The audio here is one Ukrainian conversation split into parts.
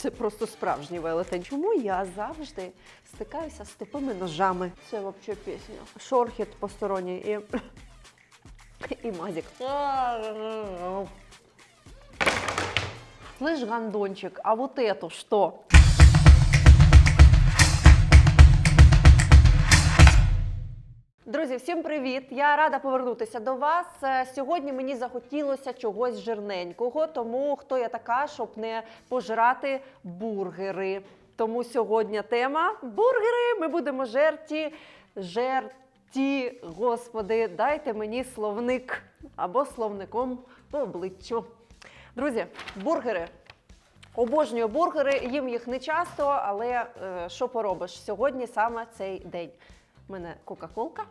Це просто справжній велетень. Чому я завжди стикаюся з тупими ножами? Це взагалі пісня. Шорхіт посторонній і, і мазік. Слышь, гандончик, а вот это что? Друзі, всім привіт! Я рада повернутися до вас. Е, Сьогодні мені захотілося чогось жирненького, тому хто я така, щоб не пожрати бургери. Тому сьогодні тема бургери. Ми будемо жерті, жерті. Господи, дайте мені словник або словником по обличчю. Друзі, бургери. Обожнюю бургери, їм їх не часто, але е, що поробиш? Сьогодні саме цей день. У мене Кока-Колка.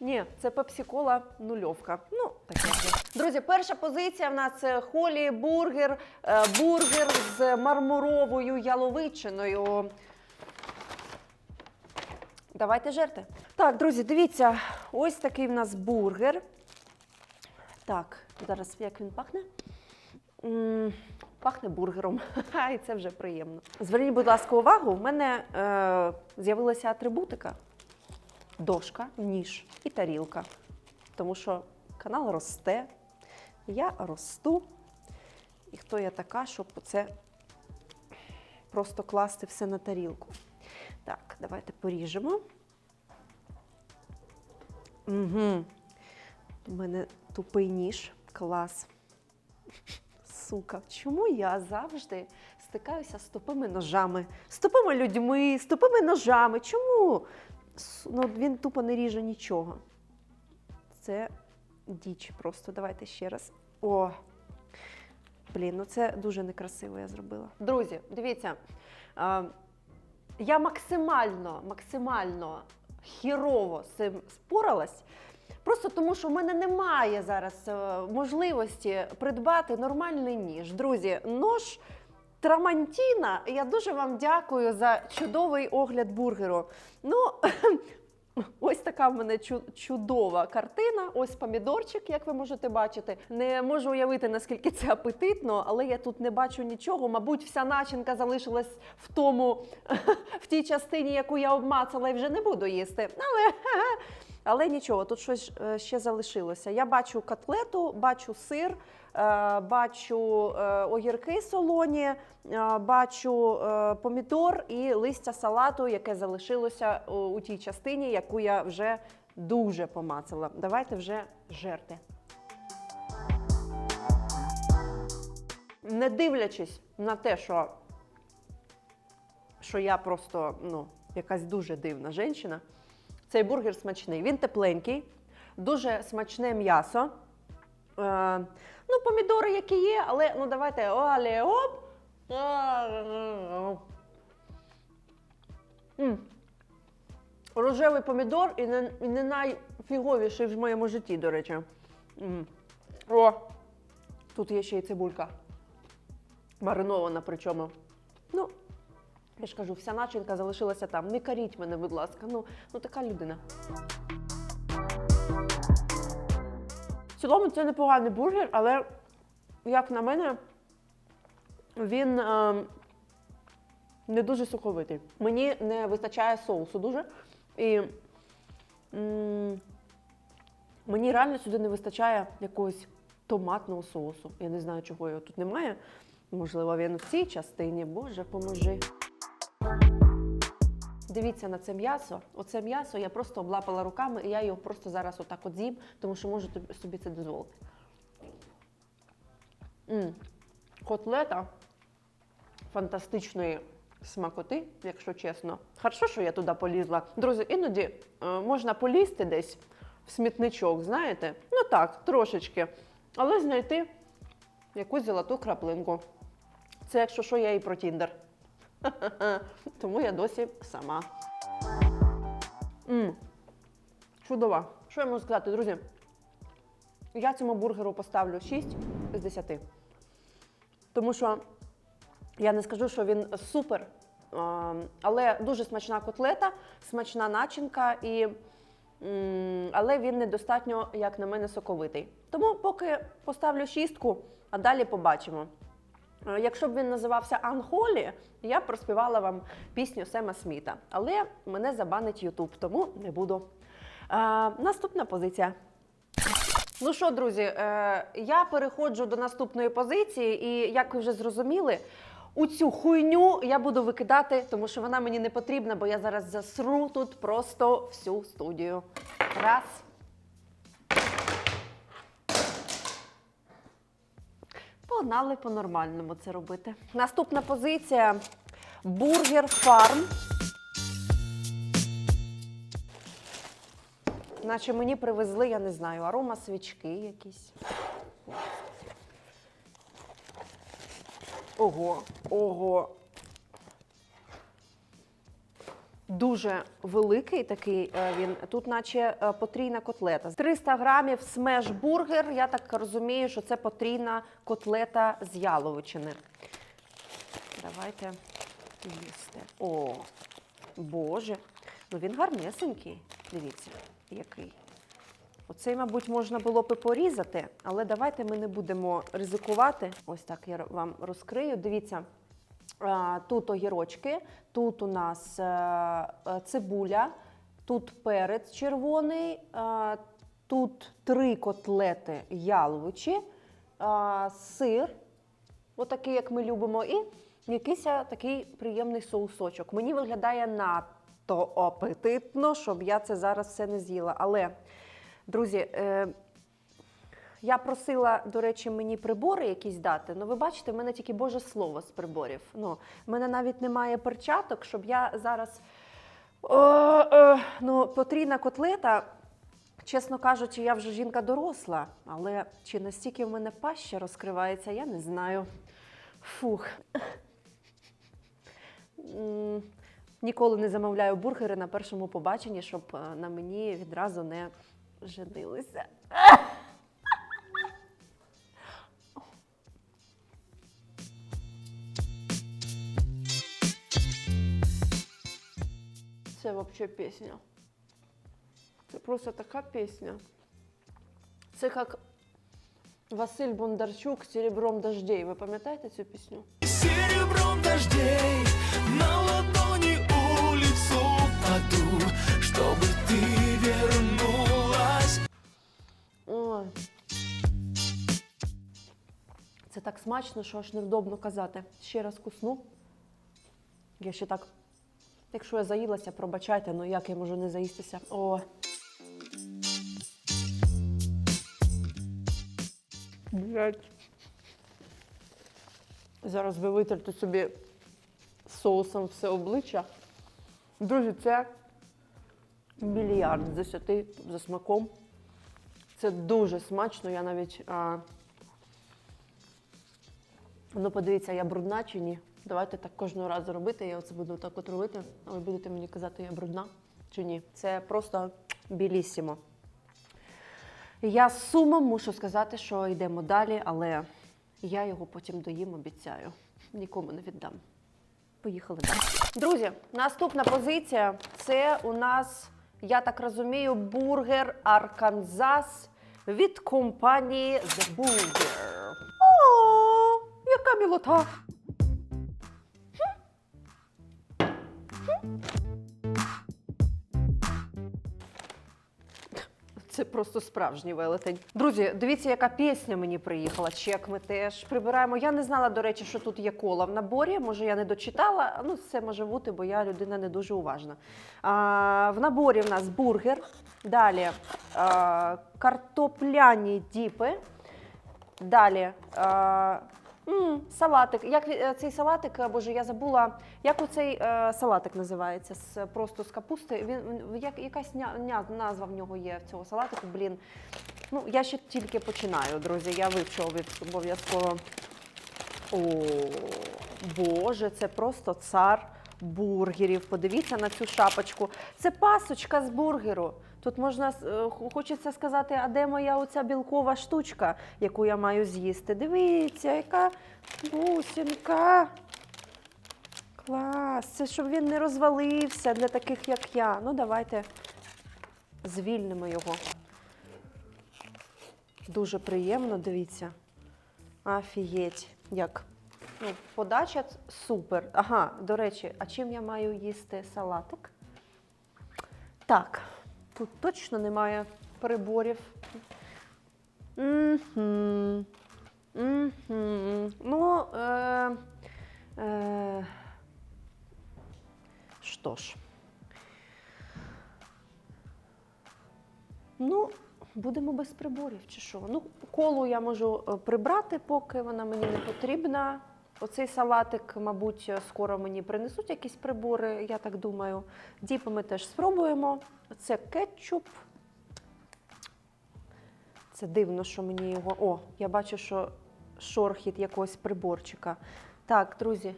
Ні, це пепсі-кола нульовка. Ну, таке. Друзі, перша позиція в нас це холі бургер, е, бургер з мармуровою яловичиною. Давайте жерти. Так, друзі, дивіться, ось такий в нас бургер. Так, зараз як він пахне? Пахне бургером, і це вже приємно. Зверніть, будь ласка, увагу, в мене е, з'явилася атрибутика: дошка, ніж і тарілка. Тому що канал росте, я росту. І хто я така, щоб це просто класти все на тарілку. Так, давайте поріжемо. Угу. У мене тупий ніж. Клас. Сука, чому я завжди стикаюся з тупими ножами, з тупими людьми, з тупими ножами? Чому? Ну, він тупо не ріже нічого. Це діч просто. Давайте ще раз. О! Блін, ну це дуже некрасиво я зробила. Друзі, дивіться. А, я максимально, максимально хірово з цим споралась. Просто тому, що в мене немає зараз е, можливості придбати нормальний ніж. Друзі, нож Трамантіна. Я дуже вам дякую за чудовий огляд бургеру. Ну, ось така в мене чудова картина. Ось помідорчик, як ви можете бачити. Не можу уявити, наскільки це апетитно, але я тут не бачу нічого. Мабуть, вся начинка залишилась в тому, в тій частині, яку я обмацала, і вже не буду їсти. Але але нічого, тут щось е, ще залишилося. Я бачу котлету, бачу сир, е, бачу е, огірки солоні, бачу помідор і листя салату, яке залишилося у тій частині, яку я вже дуже помацала. Давайте вже жерти. Не дивлячись на те, що, що я просто ну, якась дуже дивна жінка, цей бургер смачний. Він тепленький, дуже смачне м'ясо. Е, ну, помідори, які є, але ну давайте оле оп. М. Рожевий помідор і не, і не найфіговіший в моєму житті, до речі. М. О, тут є ще й цибулька. Маринована причому. Ну, я ж кажу, вся начинка залишилася там. Не каріть мене, будь ласка. Ну, ну така людина. В цілому це непоганий бургер, але, як на мене, він е, не дуже соковитий. Мені не вистачає соусу дуже. І м, мені реально сюди не вистачає якогось томатного соусу. Я не знаю, чого його тут немає. Можливо, він в цій частині. Боже, поможи. Дивіться на це м'ясо. Оце м'ясо я просто облапала руками, і я його просто зараз отак от з'їм, тому що можу собі це дозволити. м Котлета фантастичної смакоти, якщо чесно. Хорошо, що я туди полізла. Друзі, іноді е, можна полізти десь в смітничок, знаєте? Ну так, трошечки. Але знайти якусь золоту краплинку. Це, якщо що, я і про Тіндер. Тому я досі сама. м Чудова. Що я можу сказати, друзі? Я цьому бургеру поставлю 6 з 10. Тому що я не скажу, що він супер, але дуже смачна котлета, смачна начинка, і, але він недостатньо, як на мене, соковитий. Тому поки поставлю шістку, а далі побачимо. Е, Якщо б він називався Анхолі, я б проспівала вам пісню Сема Сміта. Але мене забанить Ютуб, тому не буду. Е, наступна позиція. Ну що, друзі, е, я переходжу до наступної позиції, і як ви вже зрозуміли, у цю хуйню я буду викидати, тому що вона мені не потрібна, бо я зараз засру тут просто всю студію. Раз. Погнали по-нормальному це робити. Наступна позиція бургер фарм. Наче мені привезли, я не знаю, арома свічки якісь. Ого, ого. Дуже великий такий е, він. Тут, наче е, потрійна котлета. 300 грамів смеш-бургер. Я так розумію, що це потрійна котлета з яловичини. Давайте їсти. О, Боже. Ну він гарнесенький. Дивіться, який. Оцей, мабуть, можна було б і порізати, але давайте ми не будемо ризикувати. Ось так я вам розкрию. Дивіться, тут огірочки, тут у нас е, е, цибуля, тут перець червоний, тут три котлети яловичі, сир, отакий, як ми любимо, і якийсь такий приємний соусочок. Мені виглядає надто апетитно, щоб я це зараз все не з'їла. Але, друзі, е, я просила, до речі, мені прибори якісь дати. Ну, ви бачите, в мене тільки Боже слово з приборів. Ну, в мене навіть немає перчаток, щоб я зараз. О, е, ну, потрійна котлета. Чесно кажучи, я вже жінка доросла, але чи настільки в мене паща розкривається, я не знаю. Фух. Ніколи не замовляю бургери на першому побаченні, щоб е, на мені відразу не женилися. Це взагалі пісня. Це просто така пісня. Це як Василь Бондарчук «Серебром дождей. Ви пам'ятаєте цю пісню? Серебром дождей на ладони улицу поду, чтобы ты вернулась. Ой. Це так смачно, що аж невдобно казати. Ще раз кусну. Я ще так. Якщо я заїлася, пробачайте, ну як я можу не заїстися? О. Блять. Зараз ви витерте собі соусом все обличчя. Друзі, це мільярд з десяти за смаком. Це дуже смачно. Я навіть. А... Ну, подивіться, я брудна чи ні. Давайте так кожного разу робити. Я оце буду так от робити, а ви будете мені казати, я брудна чи ні. Це просто білісімо. Я з сумом мушу сказати, що йдемо далі, але я його потім доїм, обіцяю. Нікому не віддам. Поїхали далі. Друзі, наступна позиція це у нас, я так розумію, бургер Арканзас від компанії The Burger. О, яка мілота! Це просто справжній велетень. Друзі, дивіться, яка пісня мені приїхала. Чек ми теж прибираємо. Я не знала, до речі, що тут є кола в наборі. Може, я не дочитала. Ну, це може бути, бо я людина не дуже уважна. А, в наборі в нас бургер. Далі а, картопляні діпи. Далі. А, м, салатик. Як е, цей салатик, е, боже, я забула, як оцей е, салатик називається? З, просто з капусти. Він, як, якась ня, ня, назва в нього є в цього салатику. Блін. Ну, я ще тільки починаю, друзі. Я вивчу обов- обов'язково. О, Боже, це просто цар бургерів. Подивіться на цю шапочку. Це пасочка з бургеру. Тут можна е, хочеться сказати, а де моя оця білкова штучка, яку я маю з'їсти? Дивіться, яка бусинка. Клас. Це щоб він не розвалився для таких, як я. Ну, давайте звільнимо його. Дуже приємно, дивіться. Афієть, як Ну, подача супер. Ага, до речі, а чим я маю їсти салатик? Так, тут точно немає. Мгм. Ну, е, е, що ж. Ну, будемо без приборів, чи що? Ну, колу я можу е, прибрати, поки вона мені не потрібна. Оцей салатик, мабуть, скоро мені принесуть якісь прибори, я так думаю. Діпи ми теж спробуємо. Це кетчуп. Це дивно, що мені його. О, я бачу, що шорхіт якогось приборчика. Так, друзі,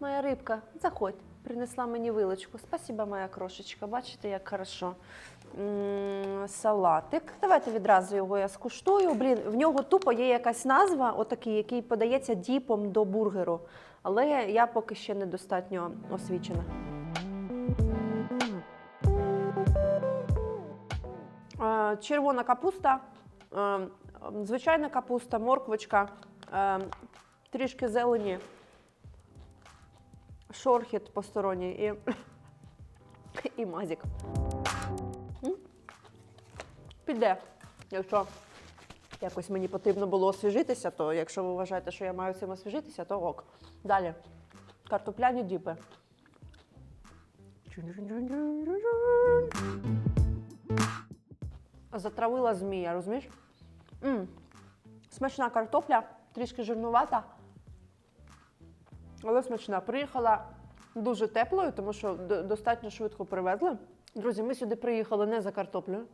моя рибка, заходь, принесла мені вилочку. Спасіба, моя крошечка. Бачите, як хорошо. Салатик. Давайте відразу його я скуштую. Блін, в нього тупо є якась назва, отакий, який подається діпом до бургеру. Але я поки ще недостатньо освічена. Е, Червона капуста, е, звичайна капуста, морквочка, е, трішки зелені, шорхіт посторонній і, і мазік. М? Піде. Якщо якось мені потрібно було освіжитися, то якщо ви вважаєте, що я маю цим освіжитися, то ок. Далі. Картопляні діпи. Затравила змія, розумієш? м Смачна картопля, трішки жирнувата, але смачна. Приїхала дуже теплою, тому що достатньо швидко привезли. Друзі, ми сюди приїхали не за картоплею,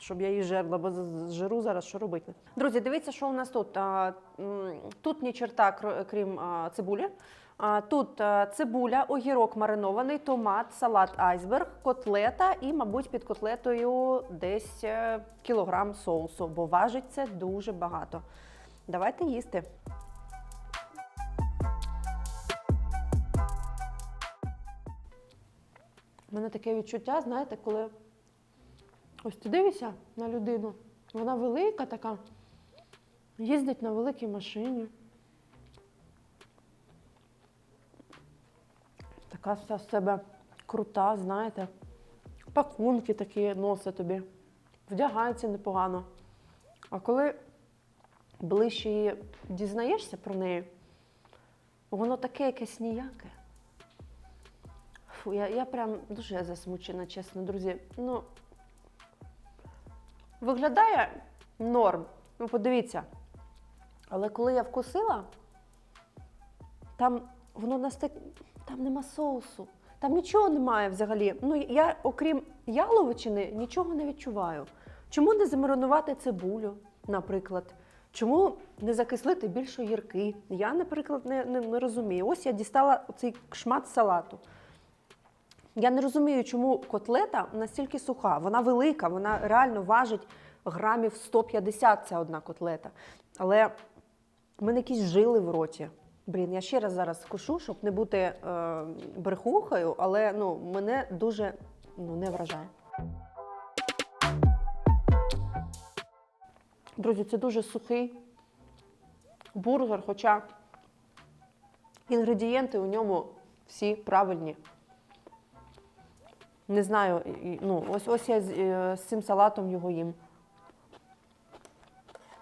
щоб я її жерла, бо жиру зараз що робити. Друзі, дивіться, що у нас тут. Тут ні черта, крім цибулі. Тут цибуля, огірок маринований, томат, салат айсберг, котлета і, мабуть, під котлетою десь е, кілограм соусу, бо важить це дуже багато. Давайте їсти. У мене таке відчуття, знаєте, коли ось ти дивишся на людину, вона велика така, їздить на великій машині. Така вся з себе крута, знаєте. Пакунки такі носить тобі, вдягається непогано. А коли ближче її дізнаєшся про неї, воно таке якесь ніяке. Фу, я, я прям дуже засмучена, чесно, друзі. Ну, виглядає норм. Ну, подивіться. Але коли я вкусила, там воно настик... там нема соусу, там нічого немає взагалі. Ну, я, окрім яловичини, нічого не відчуваю. Чому не замаринувати цибулю, наприклад? Чому не закислити більш огірки? Я, наприклад, не, не, не розумію. Ось я дістала цей шмат салату. Я не розумію, чому котлета настільки суха. Вона велика, вона реально важить грамів 150 ця одна котлета. Але в мене якісь жили в роті. Блін, я ще раз зараз скушу, щоб не бути е, брехухою, але ну, мене дуже ну, не вражає. Друзі, це дуже сухий бургер, хоча інгредієнти у ньому всі правильні. Не знаю, ну, ось ось я з, е, з цим салатом його їм.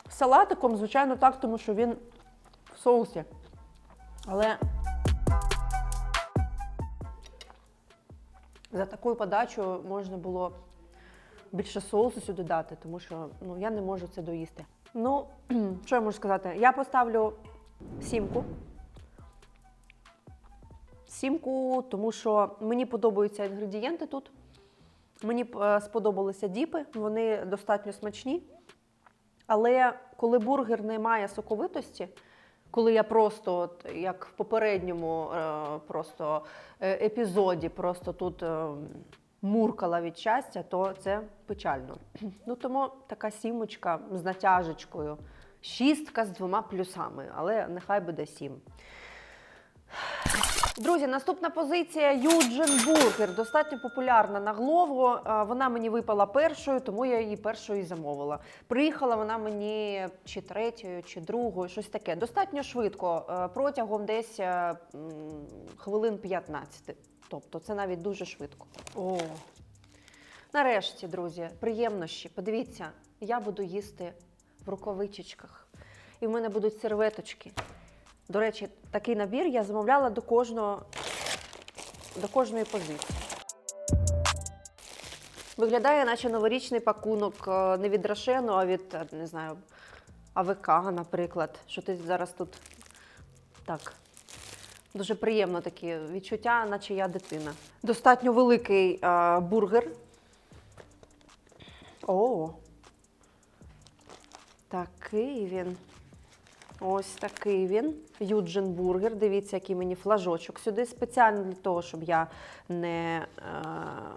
Салатиком, звичайно, так, тому що він в соусі. Але за таку подачу можна було більше соусу сюди дати, тому що ну, я не можу це доїсти. Ну, що я можу сказати? Я поставлю сімку. Сімку, тому що мені подобаються інгредієнти тут. Мені е, сподобалися діпи, вони достатньо смачні. Але коли бургер не має соковитості, коли я просто, от, як в попередньому е, просто е, епізоді, просто тут муркала від щастя, то це печально. Ну тому така сімочка з натяжечкою, шістка з двома плюсами, але нехай буде сім. Друзі, наступна позиція Юджин Бургер. Достатньо популярна на Глово. Е, Вона мені випала першою, тому я її першою і замовила. Приїхала вона мені чи третьою, чи другою, щось таке. Достатньо швидко, протягом десь хвилин 15. Тобто це навіть дуже швидко. О. Нарешті, друзі, приємнощі. Подивіться, я буду їсти в рукавичечках. І в мене будуть серветочки. До речі, такий набір я замовляла до кожного до кожної позиції. Виглядає, наче новорічний пакунок е, не від Рошену, а від е, не знаю, АВК, наприклад. Що ти зараз тут так. Дуже приємно такі відчуття, наче я дитина. Достатньо великий е, бургер. О, такий він. Ось такий він. Юджин бургер. Дивіться, який мені флажочок сюди. Спеціально для того, щоб я не е,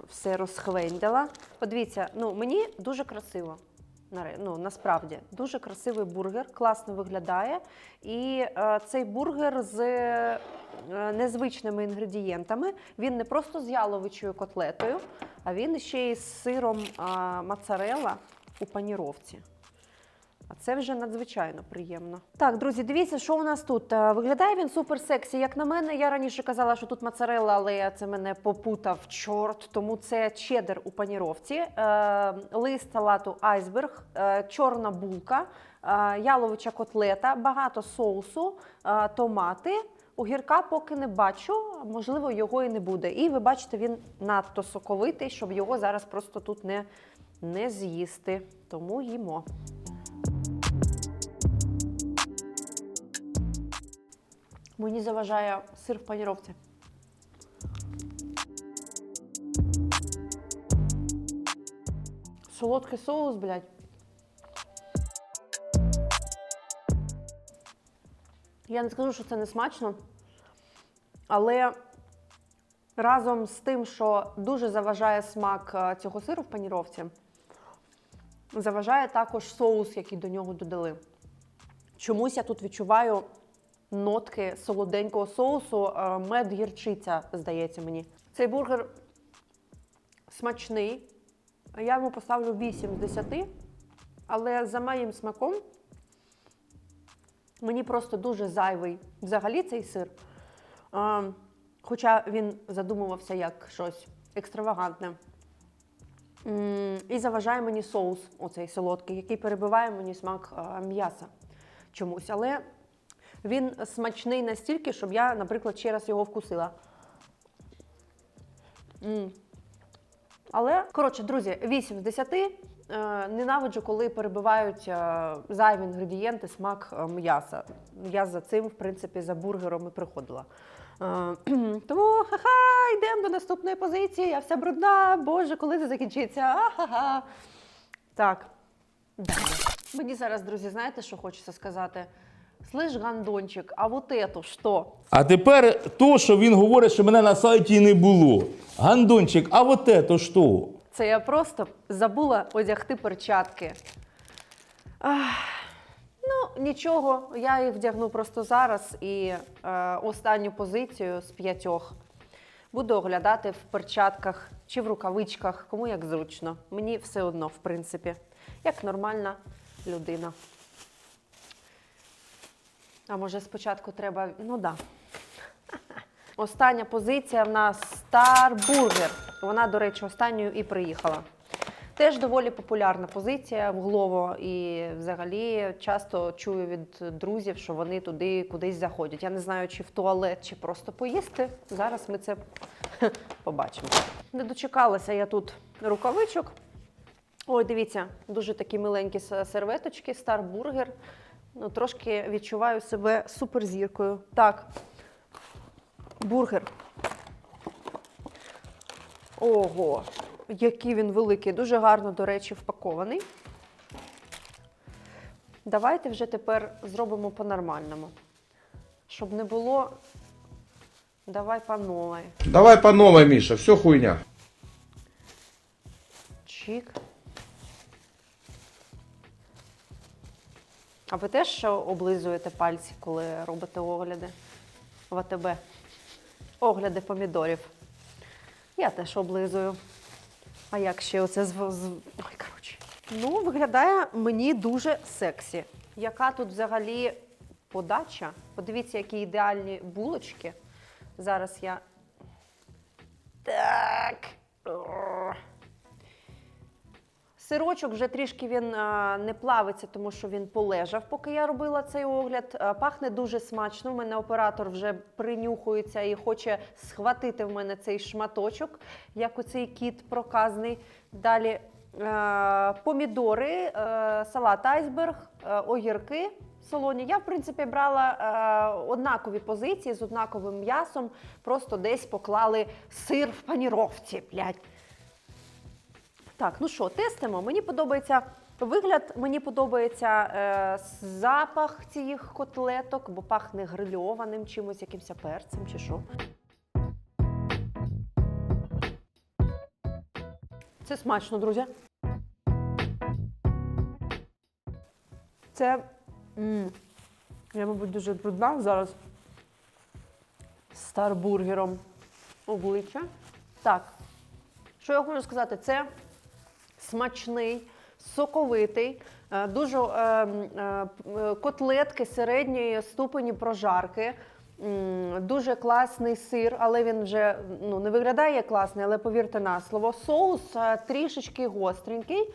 все розхвендила. Подивіться, ну мені дуже красиво. Ну, насправді дуже красивий бургер, класно виглядає. І е, цей бургер з е, незвичними інгредієнтами. Він не просто з яловичою котлетою, а він ще й з сиром е, моцарелла у паніровці. А це вже надзвичайно приємно. Так, друзі, дивіться, що у нас тут. Е, Виглядає він супер сексі. Як на мене, я раніше казала, що тут моцарелла, але це мене попутав чорт. Тому це чеддер у паніровці, е, лист салату айсберг, е, чорна булка, яловича котлета, багато соусу, томати. Огірка поки не бачу, можливо, його і не буде. І ви бачите, він надто соковитий, щоб його зараз просто тут не, не з'їсти. Тому їмо. Мені заважає сир в паніровці. Солодкий соус, блядь. Я не скажу, що це не смачно, але разом з тим, що дуже заважає смак е, цього сиру в паніровці, заважає також соус, який до нього додали. Чомусь я тут відчуваю нотки солоденького соусу, е, мед гірчиця, здається мені. Цей бургер смачний. Я йому поставлю 8 з 10, але за моїм смаком мені просто дуже зайвий взагалі цей сир. Е, Хоча він задумувався як щось екстравагантне. І заважає мені соус, оцей солодкий, який перебиває мені смак е, м'яса чомусь. Але він смачний настільки, щоб я, наприклад, ще раз його вкусила. Але, коротше, друзі, 8 з 10. Е, Ненавиджу, коли перебивають е, зайві інгредієнти, смак м'яса. Я за цим, в принципі, за бургером і приходила. Тому до наступної позиції. Я вся брудна. Боже, коли це закінчиться? А-ха-ха. Так. Далі. Мені зараз, друзі, знаєте, що хочеться сказати? Слиш, гандончик, а вот это що? А тепер то, що він говорить, що мене на сайті не було. Гандончик, а вот это що? Це я просто забула одягти перчатки. Ах, ну, нічого, я їх вдягну просто зараз і е, останню позицію з п'ятьох буду оглядати в перчатках чи в рукавичках, кому як зручно. Мені все одно, в принципі, як нормальна людина. А може спочатку треба. Ну да. Остання позиція в нас Старбургер. Вона, до речі, останньою і приїхала. Теж доволі популярна позиція в Глово, і взагалі часто чую від друзів, що вони туди кудись заходять. Я не знаю, чи в туалет, чи просто поїсти. Зараз ми це побачимо. Не дочекалася я тут рукавичок. Ой, дивіться, дуже такі миленькі серветочки, Старбургер. Ну, трошки відчуваю себе суперзіркою. Так, бургер. Ого, який він великий, дуже гарно, до речі, впакований. Давайте вже тепер зробимо по-нормальному. Щоб не було. Давай по новій. Давай по новой, Миша, все хуйня. Чик. А ви теж облизуєте пальці, коли робите огляди в АТБ? огляди помідорів. Я теж облизую. А як ще оце з. Ой, коротше. Ну, виглядає мені дуже сексі. Яка тут взагалі подача? Подивіться, які ідеальні булочки. Зараз я. Так. Сирочок вже трішки він а, не плавиться, тому що він полежав, поки я робила цей огляд. А, пахне дуже смачно. У мене оператор вже принюхується і хоче схватити в мене цей шматочок, як оцей кіт проказний. Далі е, помідори, е, салат айсберг, е, огірки солоні. Я, в принципі, брала е, однакові позиції з однаковим м'ясом, просто десь поклали сир в паніровці. Блядь. Так, ну що, тестимо. Мені подобається вигляд, мені подобається е, запах цих котлеток, бо пахне грильованим чимось, якимось перцем чи що. Це смачно, друзі. Це. м, я, мабуть, дуже брудна зараз. Старбургером обличчя. Так, що я хочу сказати, це смачний, соковитий, е, дуже е, м, е, котлетки середньої ступені прожарки. Дуже класний сир, але він вже ну, не виглядає класний, але повірте на слово. Соус е, трішечки гостренький,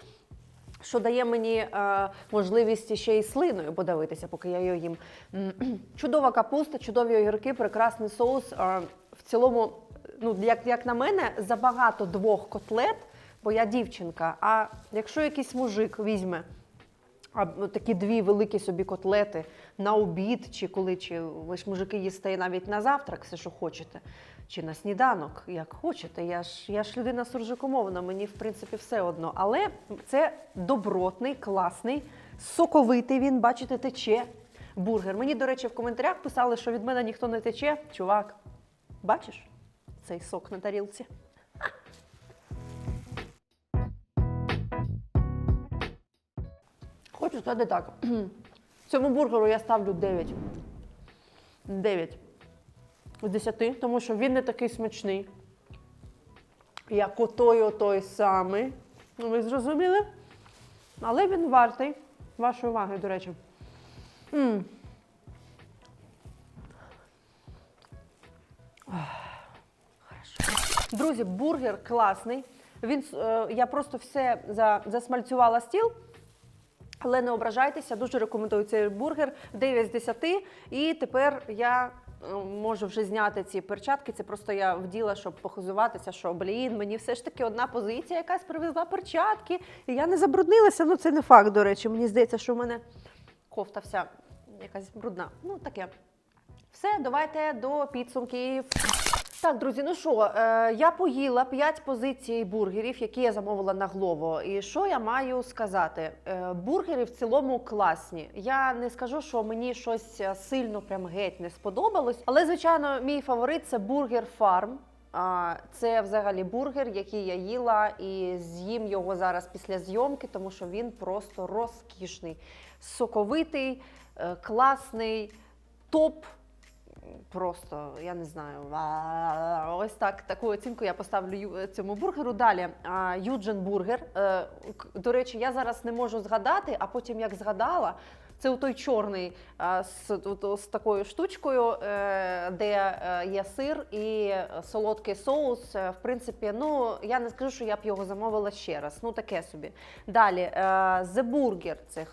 що дає мені е, можливість ще й слиною подавитися, поки я її їм. Чудова капуста, чудові огірки, прекрасний соус. Е, в цілому, ну, як, як на мене, забагато двох котлет, бо я дівчинка. А якщо якийсь мужик візьме ну, такі дві великі собі котлети на обід, чи коли, чи ви ж мужики їсте навіть на завтрак, все, що хочете, чи на сніданок, як хочете. Я ж, я ж людина суржикомовна, мені в принципі все одно. Але це добротний, класний, соковитий він, бачите, тече бургер. Мені, до речі, в коментарях писали, що від мене ніхто не тече. Чувак, бачиш цей сок на тарілці? Хочу сказати так. Цьому бургеру я ставлю 9. 9 з 10, тому що він не такий смачний, як отой отой самий. Ну, ви зрозуміли? Але він вартий вашої уваги, до речі. м Друзі, бургер класний. Він, е, я просто все за, засмальцювала стіл. Але не ображайтеся, дуже рекомендую цей бургер 9 з 10. І тепер я е, можу вже зняти ці перчатки. Це просто я вділа, щоб похизуватися, що блін, мені все ж таки одна позиція якась привезла перчатки. І я не забруднилася. Ну це не факт, до речі. Мені здається, що в мене кофта вся якась брудна. Ну таке. Все, давайте до підсумків. Так, друзі, ну що, е, я поїла 5 позицій бургерів, які я замовила на Глово. І що я маю сказати? Е, бургери в цілому класні. Я не скажу, що мені щось е, сильно прям геть не сподобалось. Але, звичайно, мій фаворит це бургер фарм. Це взагалі бургер, який я їла, і з'їм його зараз після зйомки, тому що він просто розкішний, соковитий, е, класний, топ. Просто я не знаю. Ось так таку оцінку я поставлю цьому бургеру. Далі а, Юджин бургер. Е, До речі, я зараз не можу згадати, а потім як згадала. Це той чорний з, з такою штучкою, е, де е, є сир і солодкий соус. В принципі, ну я не скажу, що я б його замовила ще раз. Ну таке собі. Далі The Burger, це,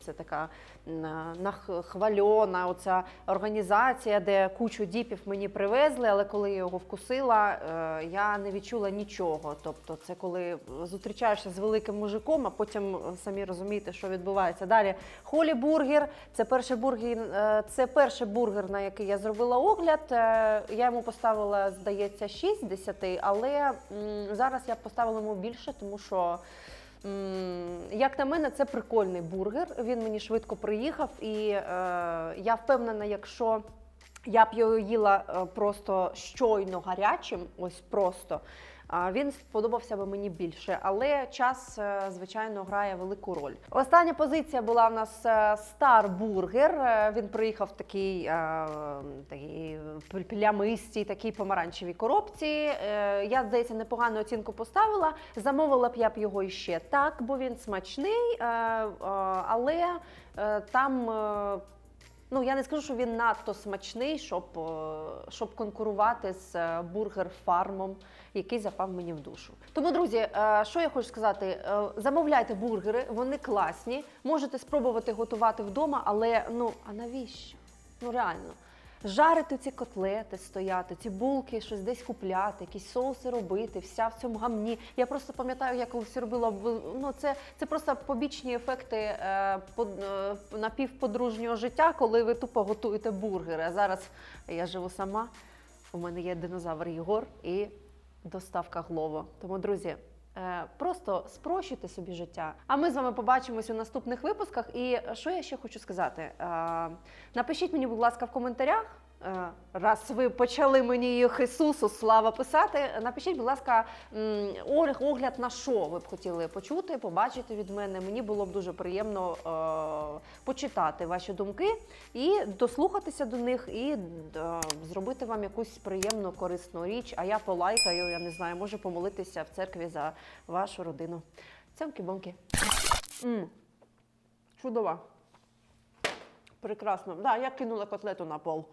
це така нахвальона оця організація, де кучу діпів мені привезли, але коли я його вкусила, е, я не відчула нічого. Тобто, це коли зустрічаєшся з великим мужиком, а потім е, самі розумієте, що відбувається. Далі Холі бургер. Це перший бургер, е, це перший бургер, на який я зробила огляд. Я йому поставила, здається, 6 з 10, але зараз я поставила йому більше, тому що. Як на мене, це прикольний бургер. Він мені швидко приїхав, і е, я впевнена, якщо я б його їла е, просто щойно гарячим, ось просто. Він сподобався би мені більше, але час, е, звичайно, грає велику роль. Остання позиція була в нас е, Burger. Е, Він приїхав такий, е, такий пл- плямистій такій помаранчевій коробці. Е, Я, здається, непогану оцінку поставила. Замовила б я б його іще так, бо він смачний, е, е, але е, там. Ну, я не скажу, що він надто смачний, щоб, е, щоб конкурувати з е, бургер-фармом, який запав мені в душу. Тому, друзі, е, що я хочу сказати: замовляйте бургери, вони класні. Можете спробувати готувати вдома, але ну а навіщо? Ну реально. Жарити ці котлети, стояти, ці булки, щось десь купляти, якісь соуси робити, вся в цьому гамні. Я просто пам'ятаю, я колись робила ну це, це просто побічні ефекти е, под, е, напівподружнього життя, коли ви тупо готуєте бургери. А зараз я живу сама. У мене є динозавр Єгор і доставка Глово. Тому, друзі, просто спрощуйте собі життя. А ми з вами побачимось у наступних випусках. І що я ще хочу сказати? Е, Напишіть мені, будь ласка, в коментарях. Е, Раз ви почали мені їх Ісусу слава писати, напишіть, будь ласка, огляд на що ви б хотіли почути, побачити від мене. Мені було б дуже приємно е, почитати ваші думки і дослухатися до них, і е, зробити вам якусь приємну, корисну річ. А я полайкаю, я не знаю, можу помолитися в церкві за вашу родину. Цямки-бомки. Чудова. Прекрасно. Да, я кинула котлету на пол.